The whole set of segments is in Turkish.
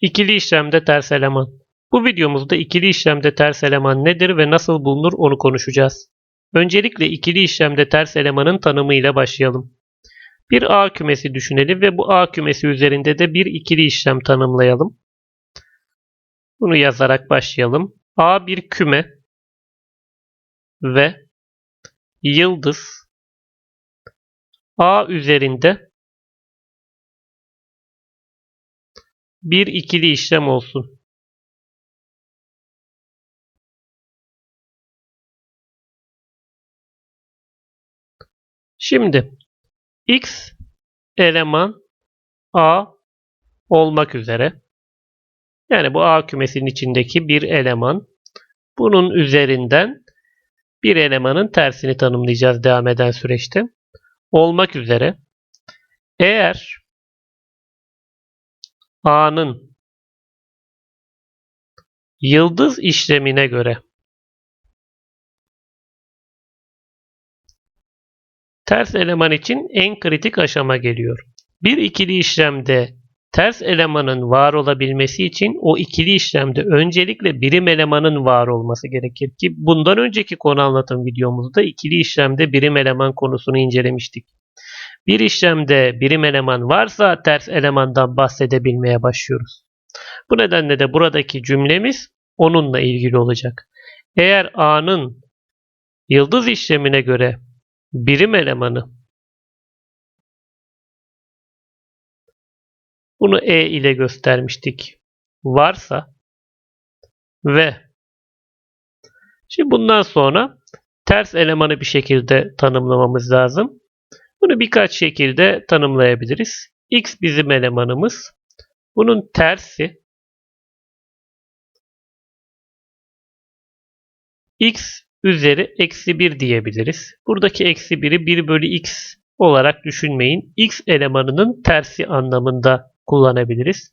İkili işlemde ters eleman. Bu videomuzda ikili işlemde ters eleman nedir ve nasıl bulunur onu konuşacağız. Öncelikle ikili işlemde ters elemanın tanımıyla başlayalım. Bir A kümesi düşünelim ve bu A kümesi üzerinde de bir ikili işlem tanımlayalım. Bunu yazarak başlayalım. A bir küme ve yıldız A üzerinde bir ikili işlem olsun. Şimdi x eleman a olmak üzere yani bu a kümesinin içindeki bir eleman bunun üzerinden bir elemanın tersini tanımlayacağız devam eden süreçte. Olmak üzere eğer a'nın yıldız işlemine göre ters eleman için en kritik aşama geliyor. Bir ikili işlemde ters elemanın var olabilmesi için o ikili işlemde öncelikle birim elemanın var olması gerekir ki bundan önceki konu anlatım videomuzda ikili işlemde birim eleman konusunu incelemiştik. Bir işlemde birim eleman varsa ters elemandan bahsedebilmeye başlıyoruz. Bu nedenle de buradaki cümlemiz onunla ilgili olacak. Eğer A'nın yıldız işlemine göre birim elemanı bunu E ile göstermiştik. Varsa ve şimdi bundan sonra ters elemanı bir şekilde tanımlamamız lazım. Bunu birkaç şekilde tanımlayabiliriz. X bizim elemanımız. Bunun tersi x üzeri eksi 1 diyebiliriz. Buradaki eksi 1'i 1 bölü x olarak düşünmeyin. x elemanının tersi anlamında kullanabiliriz.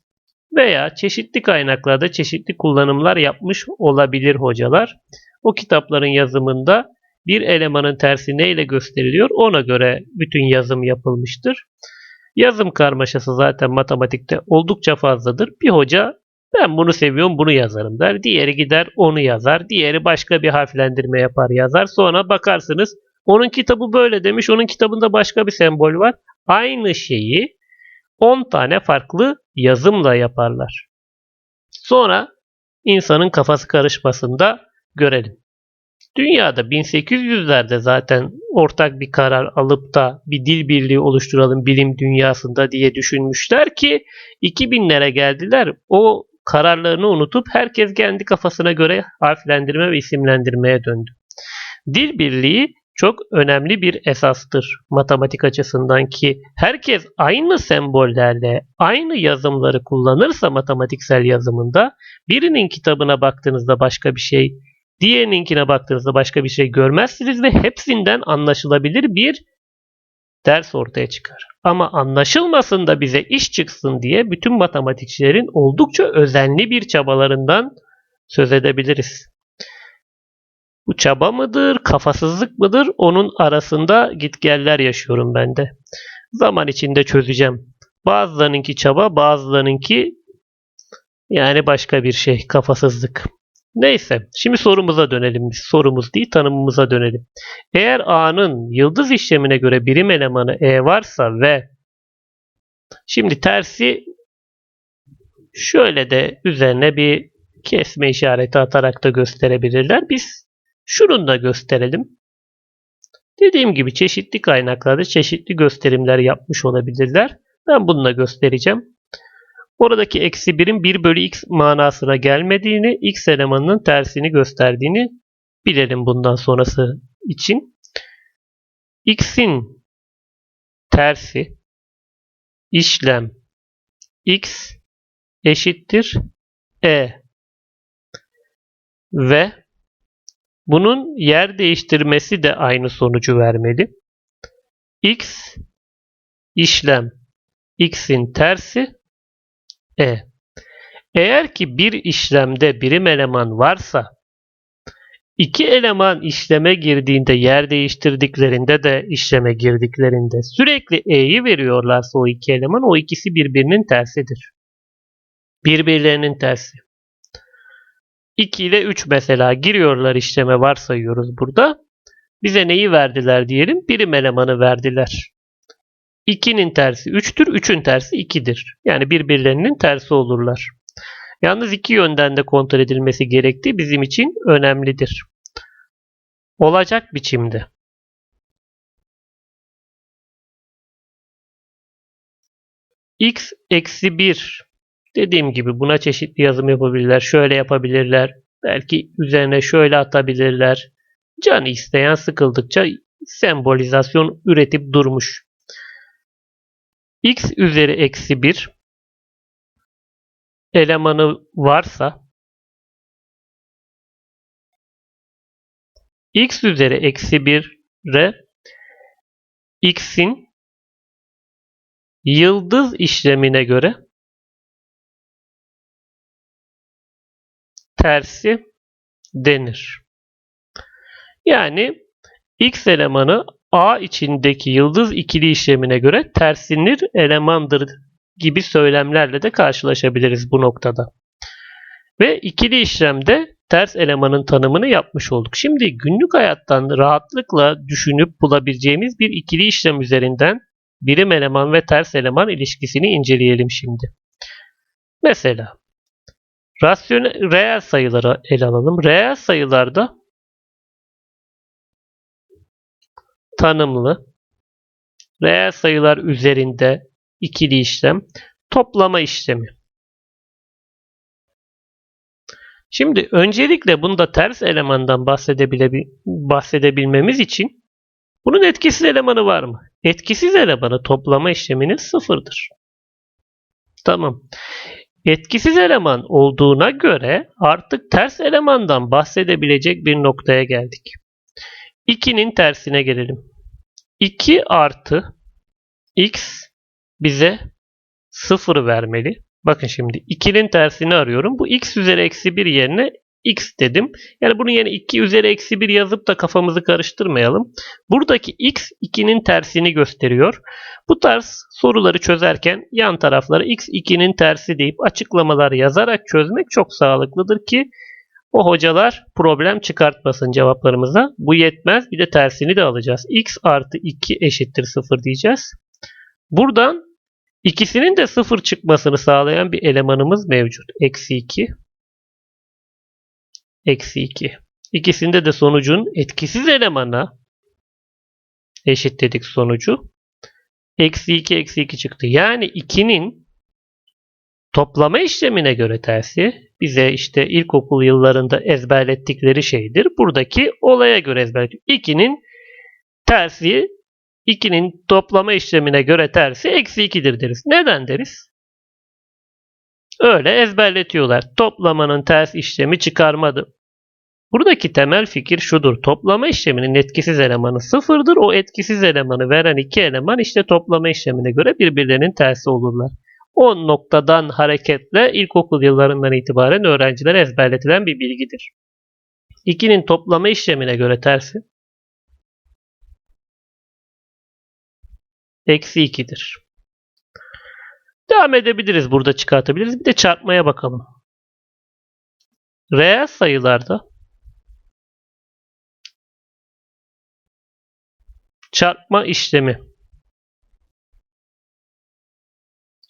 Veya çeşitli kaynaklarda çeşitli kullanımlar yapmış olabilir hocalar. O kitapların yazımında bir elemanın tersi neyle gösteriliyor ona göre bütün yazım yapılmıştır. Yazım karmaşası zaten matematikte oldukça fazladır. Bir hoca ben bunu seviyorum bunu yazarım der. Diğeri gider onu yazar. Diğeri başka bir harflendirme yapar yazar. Sonra bakarsınız onun kitabı böyle demiş. Onun kitabında başka bir sembol var. Aynı şeyi 10 tane farklı yazımla yaparlar. Sonra insanın kafası karışmasında görelim. Dünyada 1800'lerde zaten ortak bir karar alıp da bir dil birliği oluşturalım bilim dünyasında diye düşünmüşler ki 2000'lere geldiler. O kararlarını unutup herkes kendi kafasına göre harflendirme ve isimlendirmeye döndü. Dil birliği çok önemli bir esastır matematik açısından ki herkes aynı sembollerle aynı yazımları kullanırsa matematiksel yazımında birinin kitabına baktığınızda başka bir şey, diğerininkine baktığınızda başka bir şey görmezsiniz ve hepsinden anlaşılabilir bir ders ortaya çıkar. Ama anlaşılmasın da bize iş çıksın diye bütün matematikçilerin oldukça özenli bir çabalarından söz edebiliriz. Bu çaba mıdır, kafasızlık mıdır? Onun arasında gitgeller yaşıyorum ben de. Zaman içinde çözeceğim. Bazılarınınki çaba, bazılarınınki yani başka bir şey, kafasızlık. Neyse, şimdi sorumuza dönelim. Sorumuz değil, tanımımıza dönelim. Eğer A'nın yıldız işlemine göre birim elemanı E varsa ve şimdi tersi şöyle de üzerine bir kesme işareti atarak da gösterebilirler. Biz şunu da gösterelim. Dediğim gibi çeşitli kaynaklarda çeşitli gösterimler yapmış olabilirler. Ben bununla göstereceğim. Oradaki eksi 1'in 1 bölü x manasına gelmediğini, x elemanının tersini gösterdiğini bilelim bundan sonrası için. x'in tersi işlem x eşittir e ve bunun yer değiştirmesi de aynı sonucu vermeli. x işlem x'in tersi e. Eğer ki bir işlemde birim eleman varsa iki eleman işleme girdiğinde yer değiştirdiklerinde de işleme girdiklerinde sürekli E'yi veriyorlarsa o iki eleman o ikisi birbirinin tersidir. Birbirlerinin tersi. 2 ile 3 mesela giriyorlar işleme varsayıyoruz burada. Bize neyi verdiler diyelim? Birim elemanı verdiler. 2'nin tersi 3'tür, 3'ün tersi 2'dir. Yani birbirlerinin tersi olurlar. Yalnız iki yönden de kontrol edilmesi gerektiği bizim için önemlidir. Olacak biçimde. x eksi 1 dediğim gibi buna çeşitli yazım yapabilirler. Şöyle yapabilirler. Belki üzerine şöyle atabilirler. Canı isteyen sıkıldıkça sembolizasyon üretip durmuş. X üzeri eksi 1 elemanı varsa x üzeri eksi 1'e x'in yıldız işlemine göre tersi denir. Yani x elemanı A içindeki yıldız ikili işlemine göre tersinir elemandır gibi söylemlerle de karşılaşabiliriz bu noktada. Ve ikili işlemde ters elemanın tanımını yapmış olduk. Şimdi günlük hayattan rahatlıkla düşünüp bulabileceğimiz bir ikili işlem üzerinden birim eleman ve ters eleman ilişkisini inceleyelim şimdi. Mesela rasyonel reel sayıları ele alalım. Reel sayılarda tanımlı reel sayılar üzerinde ikili işlem toplama işlemi. Şimdi öncelikle bunda ters elemandan bahsedebilmemiz için bunun etkisiz elemanı var mı? Etkisiz elemanı toplama işleminin sıfırdır. Tamam. Etkisiz eleman olduğuna göre artık ters elemandan bahsedebilecek bir noktaya geldik. 2'nin tersine gelelim. 2 artı x bize 0 vermeli. Bakın şimdi 2'nin tersini arıyorum. Bu x üzeri eksi 1 yerine x dedim. Yani bunun yerine 2 üzeri eksi 1 yazıp da kafamızı karıştırmayalım. Buradaki x 2'nin tersini gösteriyor. Bu tarz soruları çözerken yan tarafları x 2'nin tersi deyip açıklamalar yazarak çözmek çok sağlıklıdır ki o hocalar problem çıkartmasın cevaplarımıza. Bu yetmez bir de tersini de alacağız. x artı 2 eşittir 0 diyeceğiz. Buradan ikisinin de 0 çıkmasını sağlayan bir elemanımız mevcut. Eksi 2 eksi 2. İkisinde de sonucun etkisiz elemana eşitledik sonucu. Eksi 2 eksi 2 çıktı. Yani 2'nin toplama işlemine göre tersi bize işte ilkokul yıllarında ezberlettikleri şeydir. Buradaki olaya göre ezberlettik. 2'nin tersi 2'nin toplama işlemine göre tersi eksi 2'dir deriz. Neden deriz? Öyle ezberletiyorlar. Toplamanın ters işlemi çıkarmadı. Buradaki temel fikir şudur. Toplama işleminin etkisiz elemanı sıfırdır. O etkisiz elemanı veren iki eleman işte toplama işlemine göre birbirlerinin tersi olurlar. O noktadan hareketle ilkokul yıllarından itibaren öğrencilere ezberletilen bir bilgidir. 2'nin toplama işlemine göre tersi eksi 2'dir. Devam edebiliriz. Burada çıkartabiliriz. Bir de çarpmaya bakalım. Reel sayılarda çarpma işlemi.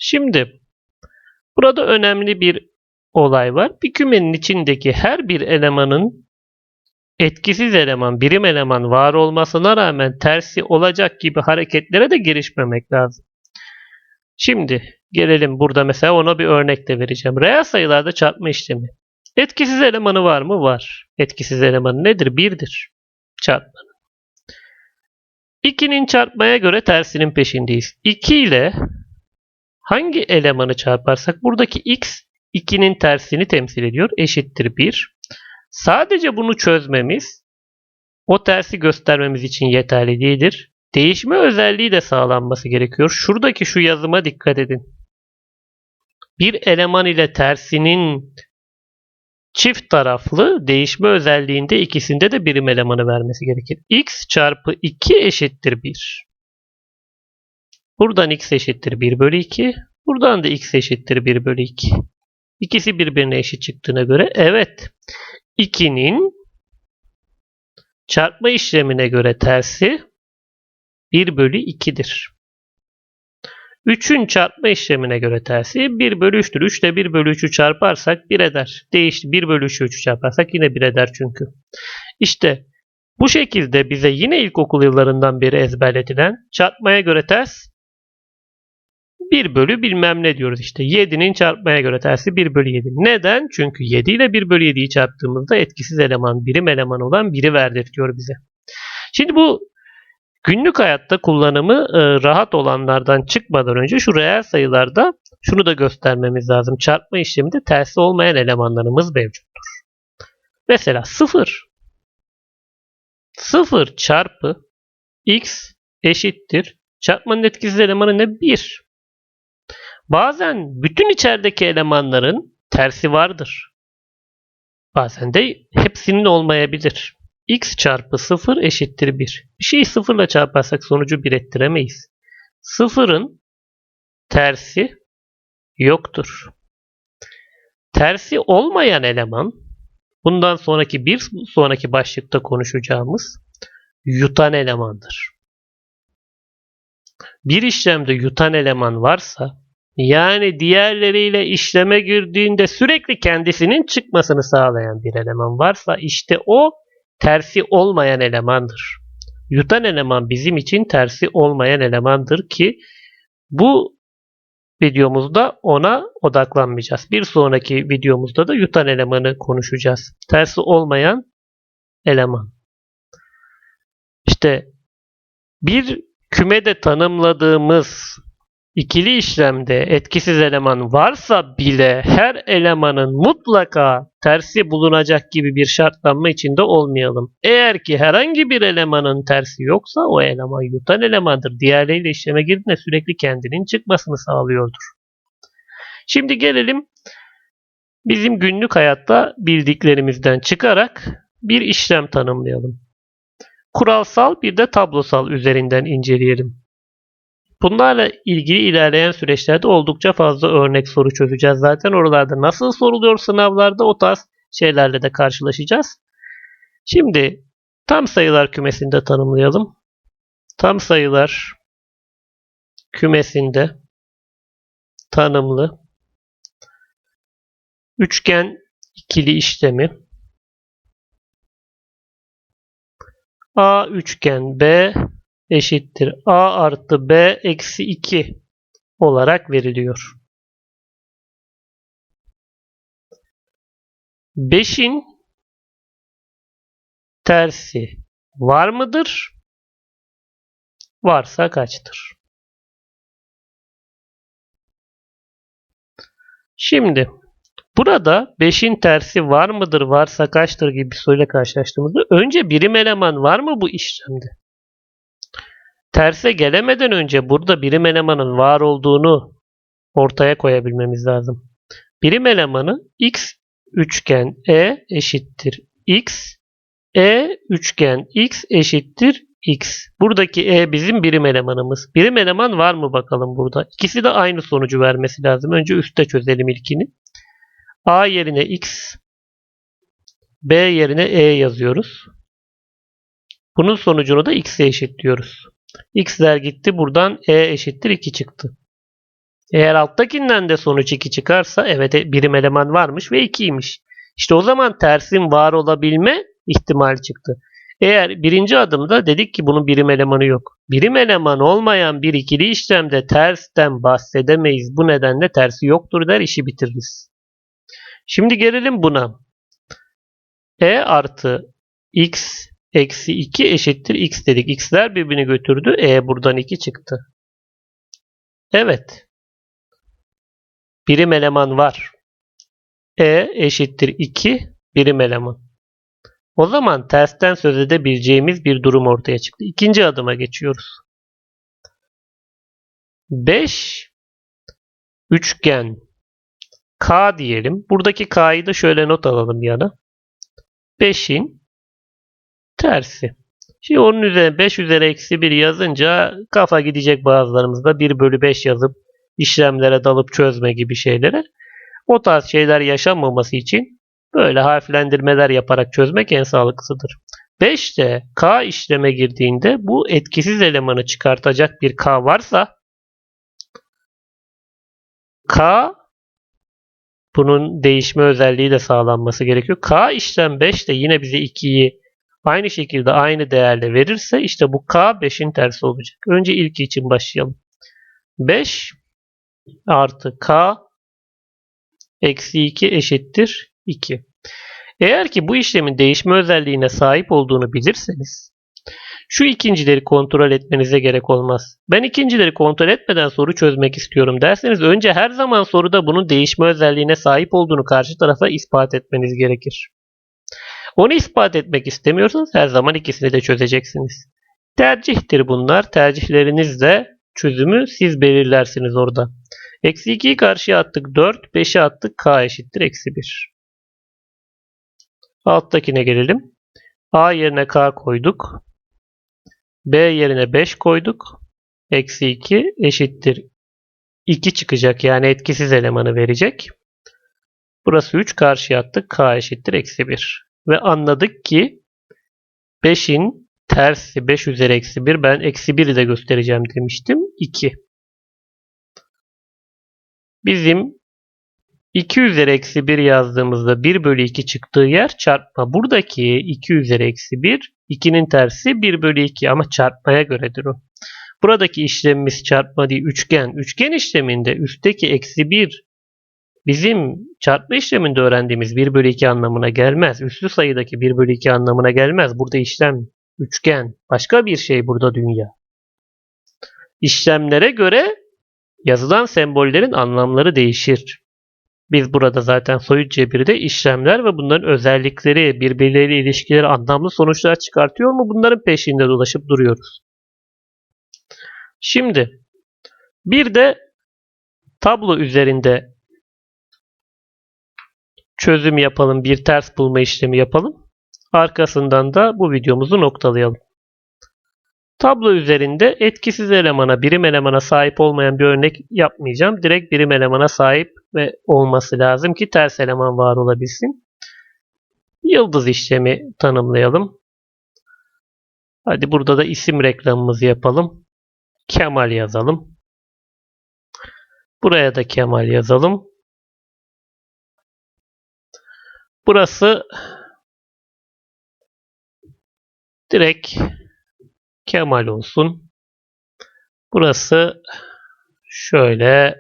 Şimdi burada önemli bir olay var. Bir kümenin içindeki her bir elemanın etkisiz eleman, birim eleman var olmasına rağmen tersi olacak gibi hareketlere de girişmemek lazım. Şimdi gelelim burada mesela ona bir örnek de vereceğim. Reel sayılarda çarpma işlemi. Etkisiz elemanı var mı? Var. Etkisiz elemanı nedir? 1'dir. Çarpmanın. 2'nin çarpmaya göre tersinin peşindeyiz. 2 ile hangi elemanı çarparsak buradaki x 2'nin tersini temsil ediyor. Eşittir 1. Sadece bunu çözmemiz o tersi göstermemiz için yeterli değildir. Değişme özelliği de sağlanması gerekiyor. Şuradaki şu yazıma dikkat edin. Bir eleman ile tersinin çift taraflı değişme özelliğinde ikisinde de birim elemanı vermesi gerekir. x çarpı 2 eşittir 1. Buradan x eşittir 1 bölü 2. Buradan da x eşittir 1 bölü 2. İkisi birbirine eşit çıktığına göre evet 2'nin çarpma işlemine göre tersi 1 bölü 2'dir. 3'ün çarpma işlemine göre tersi 1 bölü 3'tür. 3 ile 1 bölü 3'ü çarparsak 1 eder. Değişti. 1 bölü 3'ü 3'ü çarparsak yine 1 eder çünkü. İşte bu şekilde bize yine ilkokul yıllarından beri ezberletilen çarpmaya göre ters 1 bölü bilmem ne diyoruz işte. 7'nin çarpmaya göre tersi 1 bölü 7. Neden? Çünkü 7 ile 1 bölü 7'yi çarptığımızda etkisiz eleman, birim eleman olan biri verdirtiyor bize. Şimdi bu günlük hayatta kullanımı e, rahat olanlardan çıkmadan önce şu reel sayılarda şunu da göstermemiz lazım. Çarpma işleminde tersi olmayan elemanlarımız mevcuttur. Mesela 0. 0 çarpı x eşittir. Çarpmanın etkisiz elemanı ne? 1. Bazen bütün içerideki elemanların tersi vardır. Bazen de hepsinin olmayabilir. x çarpı 0 eşittir 1. Bir şeyi 0 ile çarparsak sonucu 1 ettiremeyiz. 0'ın tersi yoktur. Tersi olmayan eleman bundan sonraki bir sonraki başlıkta konuşacağımız yutan elemandır. Bir işlemde yutan eleman varsa yani diğerleriyle işleme girdiğinde sürekli kendisinin çıkmasını sağlayan bir eleman varsa işte o tersi olmayan elemandır. Yutan eleman bizim için tersi olmayan elemandır ki bu videomuzda ona odaklanmayacağız. Bir sonraki videomuzda da yutan elemanı konuşacağız. Tersi olmayan eleman. İşte bir kümede tanımladığımız ikili işlemde etkisiz eleman varsa bile her elemanın mutlaka tersi bulunacak gibi bir şartlanma içinde olmayalım. Eğer ki herhangi bir elemanın tersi yoksa o eleman yutan elemandır. Diğerleriyle işleme girdiğinde sürekli kendinin çıkmasını sağlıyordur. Şimdi gelelim bizim günlük hayatta bildiklerimizden çıkarak bir işlem tanımlayalım. Kuralsal bir de tablosal üzerinden inceleyelim. Bunlarla ilgili ilerleyen süreçlerde oldukça fazla örnek soru çözeceğiz. Zaten oralarda nasıl soruluyor sınavlarda o tarz şeylerle de karşılaşacağız. Şimdi tam sayılar kümesinde tanımlayalım. Tam sayılar kümesinde tanımlı üçgen ikili işlemi A üçgen B eşittir a artı b eksi 2 olarak veriliyor. 5'in tersi var mıdır? Varsa kaçtır? Şimdi burada 5'in tersi var mıdır, varsa kaçtır gibi bir soruyla karşılaştığımızda önce birim eleman var mı bu işlemde? Terse gelemeden önce burada birim elemanın var olduğunu ortaya koyabilmemiz lazım. Birim elemanı x üçgen e eşittir x e üçgen x eşittir x. Buradaki e bizim birim elemanımız. Birim eleman var mı bakalım burada? İkisi de aynı sonucu vermesi lazım. Önce üstte çözelim ilkini. a yerine x b yerine e yazıyoruz. Bunun sonucunu da x'e eşitliyoruz x'ler gitti. Buradan e eşittir 2 çıktı. Eğer alttakinden de sonuç 2 çıkarsa evet e, birim eleman varmış ve 2'ymiş. İşte o zaman tersin var olabilme ihtimali çıktı. Eğer birinci adımda dedik ki bunun birim elemanı yok. Birim eleman olmayan bir ikili işlemde tersten bahsedemeyiz. Bu nedenle tersi yoktur der işi bitiririz. Şimdi gelelim buna. E artı x Eksi 2 eşittir x dedik. X'ler birbirini götürdü. E buradan 2 çıktı. Evet. Birim eleman var. E eşittir 2 birim eleman. O zaman tersten söz edebileceğimiz bir durum ortaya çıktı. İkinci adıma geçiyoruz. 5 üçgen K diyelim. Buradaki K'yı da şöyle not alalım yana. 5'in tersi. Şimdi onun üzerine 5 üzeri eksi 1 yazınca kafa gidecek bazılarımızda 1 bölü 5 yazıp işlemlere dalıp çözme gibi şeylere. O tarz şeyler yaşanmaması için böyle harflendirmeler yaparak çözmek en sağlıklısıdır. 5 de K işleme girdiğinde bu etkisiz elemanı çıkartacak bir K varsa K bunun değişme özelliği de sağlanması gerekiyor. K işlem 5 de yine bize 2'yi aynı şekilde aynı değerle verirse işte bu K 5'in tersi olacak. Önce ilk için başlayalım. 5 artı K eksi 2 eşittir 2. Eğer ki bu işlemin değişme özelliğine sahip olduğunu bilirseniz şu ikincileri kontrol etmenize gerek olmaz. Ben ikincileri kontrol etmeden soru çözmek istiyorum derseniz önce her zaman soruda bunun değişme özelliğine sahip olduğunu karşı tarafa ispat etmeniz gerekir. Onu ispat etmek istemiyorsanız her zaman ikisini de çözeceksiniz. Tercihtir bunlar. Tercihlerinizle çözümü siz belirlersiniz orada. Eksi 2'yi karşıya attık 4, 5'i attık k eşittir eksi 1. Alttakine gelelim. A yerine k koyduk. B yerine 5 koyduk. Eksi 2 eşittir 2 çıkacak yani etkisiz elemanı verecek. Burası 3 karşıya attık. K eşittir eksi 1. Ve anladık ki 5'in tersi 5 üzeri eksi 1 ben eksi 1'i de göstereceğim demiştim. 2. Bizim 2 üzeri eksi 1 yazdığımızda 1 bölü 2 çıktığı yer çarpma. Buradaki 2 üzeri eksi 1 2'nin tersi 1 bölü 2 ama çarpmaya göredir o. Buradaki işlemimiz çarpma değil üçgen. Üçgen işleminde üstteki eksi 1 bizim çarpma işleminde öğrendiğimiz 1 bölü 2 anlamına gelmez. Üslü sayıdaki 1 bölü 2 anlamına gelmez. Burada işlem üçgen. Başka bir şey burada dünya. İşlemlere göre yazılan sembollerin anlamları değişir. Biz burada zaten soyut cebirde işlemler ve bunların özellikleri, birbirleriyle ilişkileri anlamlı sonuçlar çıkartıyor mu? Bunların peşinde dolaşıp duruyoruz. Şimdi bir de tablo üzerinde çözüm yapalım, bir ters bulma işlemi yapalım. Arkasından da bu videomuzu noktalayalım. Tablo üzerinde etkisiz elemana, birim elemana sahip olmayan bir örnek yapmayacağım. Direkt birim elemana sahip ve olması lazım ki ters eleman var olabilsin. Yıldız işlemi tanımlayalım. Hadi burada da isim reklamımızı yapalım. Kemal yazalım. Buraya da Kemal yazalım. Burası direkt Kemal olsun. Burası şöyle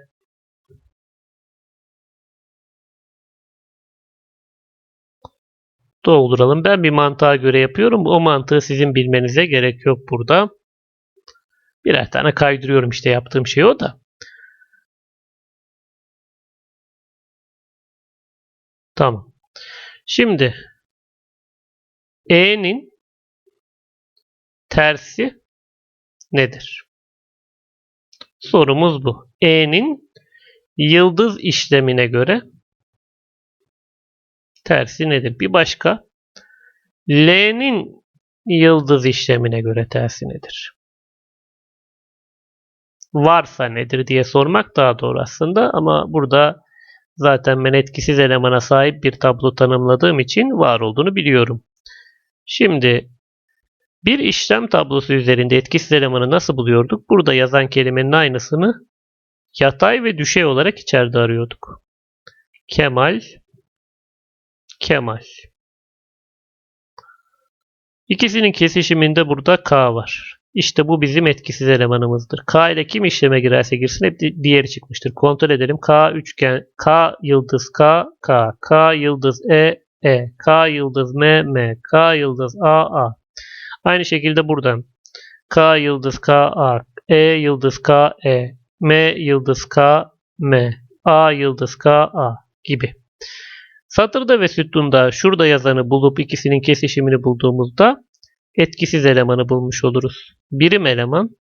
dolduralım. Ben bir mantığa göre yapıyorum. O mantığı sizin bilmenize gerek yok burada. Birer tane kaydırıyorum işte yaptığım şey o da. Tamam. Şimdi E'nin tersi nedir? Sorumuz bu. E'nin yıldız işlemine göre tersi nedir? Bir başka L'nin yıldız işlemine göre tersi nedir? Varsa nedir diye sormak daha doğru aslında ama burada zaten ben etkisiz elemana sahip bir tablo tanımladığım için var olduğunu biliyorum. Şimdi bir işlem tablosu üzerinde etkisiz elemanı nasıl buluyorduk? Burada yazan kelimenin aynısını yatay ve düşey olarak içeride arıyorduk. Kemal, Kemal. İkisinin kesişiminde burada K var. İşte bu bizim etkisiz elemanımızdır. K ile kim işleme girerse girsin hep diğeri çıkmıştır. Kontrol edelim. K üçgen, K yıldız K, K, K yıldız E, E, K yıldız M, M, K yıldız A, A. Aynı şekilde buradan K yıldız K A, E yıldız K E, M yıldız K M, A yıldız K A gibi. Satırda ve sütunda şurada yazanı bulup ikisinin kesişimini bulduğumuzda etkisiz elemanı bulmuş oluruz. Birim eleman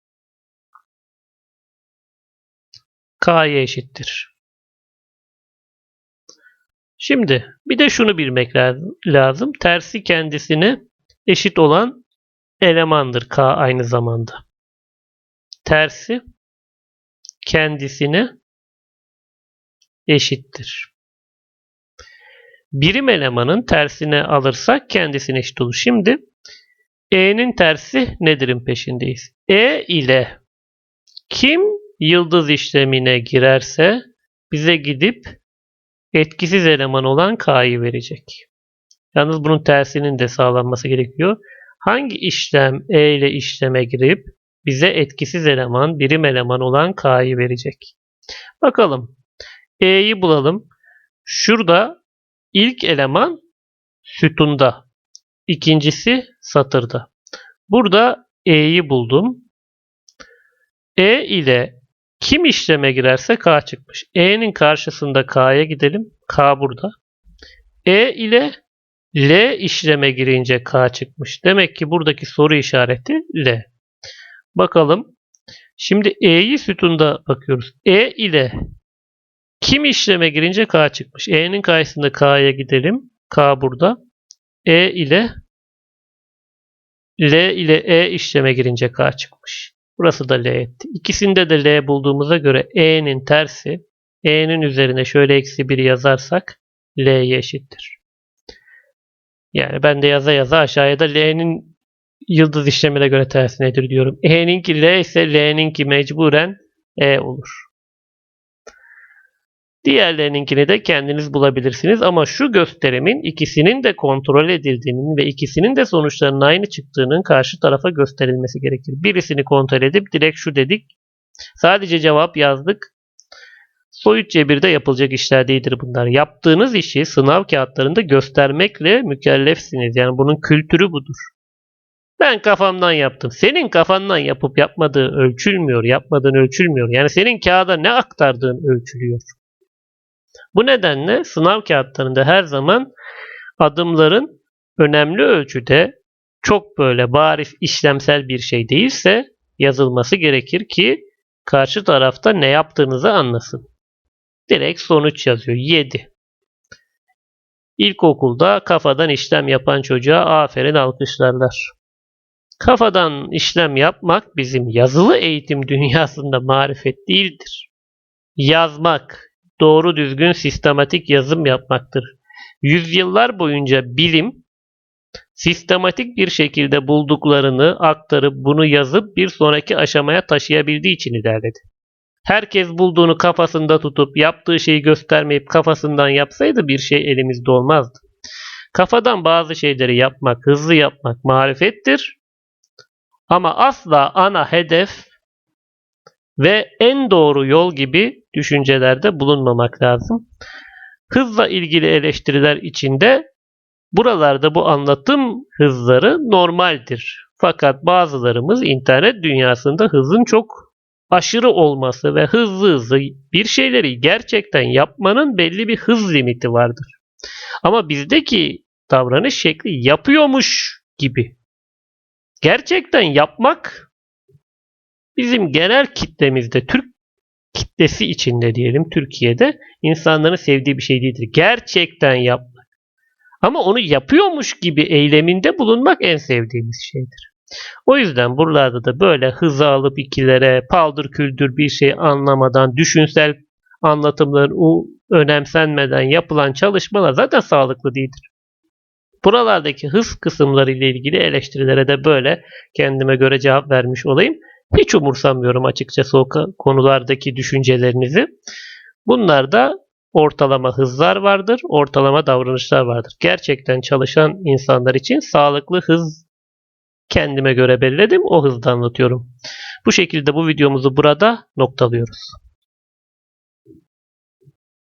K'ya eşittir. Şimdi bir de şunu bilmek lazım. Tersi kendisine eşit olan elemandır K aynı zamanda. Tersi kendisine eşittir. birim elemanın tersine alırsak kendisine eşit olur. Şimdi E'nin tersi nedir'in peşindeyiz. E ile kim yıldız işlemine girerse bize gidip etkisiz eleman olan K'yı verecek. Yalnız bunun tersinin de sağlanması gerekiyor. Hangi işlem E ile işleme girip bize etkisiz eleman, birim eleman olan K'yı verecek. Bakalım. E'yi bulalım. Şurada ilk eleman sütunda. İkincisi satırda. Burada E'yi buldum. E ile kim işleme girerse K çıkmış. E'nin karşısında K'ya gidelim. K burada. E ile L işleme girince K çıkmış. Demek ki buradaki soru işareti L. Bakalım. Şimdi E'yi sütunda bakıyoruz. E ile kim işleme girince K çıkmış. E'nin karşısında K'ya gidelim. K burada. E ile L ile E işleme girince K çıkmış. Burası da L etti. İkisinde de L bulduğumuza göre E'nin tersi E'nin üzerine şöyle eksi 1 yazarsak L'ye eşittir. Yani ben de yaza yaza aşağıya da L'nin yıldız işlemine göre tersi nedir diyorum. E'ninki L ise L'ninki mecburen E olur. Diğerlerininkini de kendiniz bulabilirsiniz ama şu gösterimin ikisinin de kontrol edildiğinin ve ikisinin de sonuçlarının aynı çıktığının karşı tarafa gösterilmesi gerekir. Birisini kontrol edip direkt şu dedik. Sadece cevap yazdık. Soyut cebirde yapılacak işler değildir bunlar. Yaptığınız işi sınav kağıtlarında göstermekle mükellefsiniz. Yani bunun kültürü budur. Ben kafamdan yaptım. Senin kafandan yapıp yapmadığın ölçülmüyor, yapmadığın ölçülmüyor. Yani senin kağıda ne aktardığın ölçülüyor. Bu nedenle sınav kağıtlarında her zaman adımların önemli ölçüde çok böyle bariz işlemsel bir şey değilse yazılması gerekir ki karşı tarafta ne yaptığınızı anlasın. Direkt sonuç yazıyor. 7. İlkokulda kafadan işlem yapan çocuğa aferin alkışlarlar. Kafadan işlem yapmak bizim yazılı eğitim dünyasında marifet değildir. Yazmak, doğru düzgün sistematik yazım yapmaktır. Yüzyıllar boyunca bilim sistematik bir şekilde bulduklarını aktarıp bunu yazıp bir sonraki aşamaya taşıyabildiği için ilerledi. Herkes bulduğunu kafasında tutup yaptığı şeyi göstermeyip kafasından yapsaydı bir şey elimizde olmazdı. Kafadan bazı şeyleri yapmak, hızlı yapmak marifettir. Ama asla ana hedef ve en doğru yol gibi düşüncelerde bulunmamak lazım. Hızla ilgili eleştiriler içinde buralarda bu anlatım hızları normaldir. Fakat bazılarımız internet dünyasında hızın çok aşırı olması ve hızlı hızlı bir şeyleri gerçekten yapmanın belli bir hız limiti vardır. Ama bizdeki davranış şekli yapıyormuş gibi. Gerçekten yapmak bizim genel kitlemizde Türk kitlesi içinde diyelim Türkiye'de insanların sevdiği bir şey değildir. Gerçekten yapmak. Ama onu yapıyormuş gibi eyleminde bulunmak en sevdiğimiz şeydir. O yüzden buralarda da böyle hızı alıp ikilere paldır küldür bir şey anlamadan düşünsel anlatımların önemsenmeden yapılan çalışmalar zaten sağlıklı değildir. Buralardaki hız kısımları ile ilgili eleştirilere de böyle kendime göre cevap vermiş olayım. Hiç umursamıyorum açıkçası o konulardaki düşüncelerinizi. Bunlarda ortalama hızlar vardır, ortalama davranışlar vardır. Gerçekten çalışan insanlar için sağlıklı hız kendime göre belirledim. O hızda anlatıyorum. Bu şekilde bu videomuzu burada noktalıyoruz.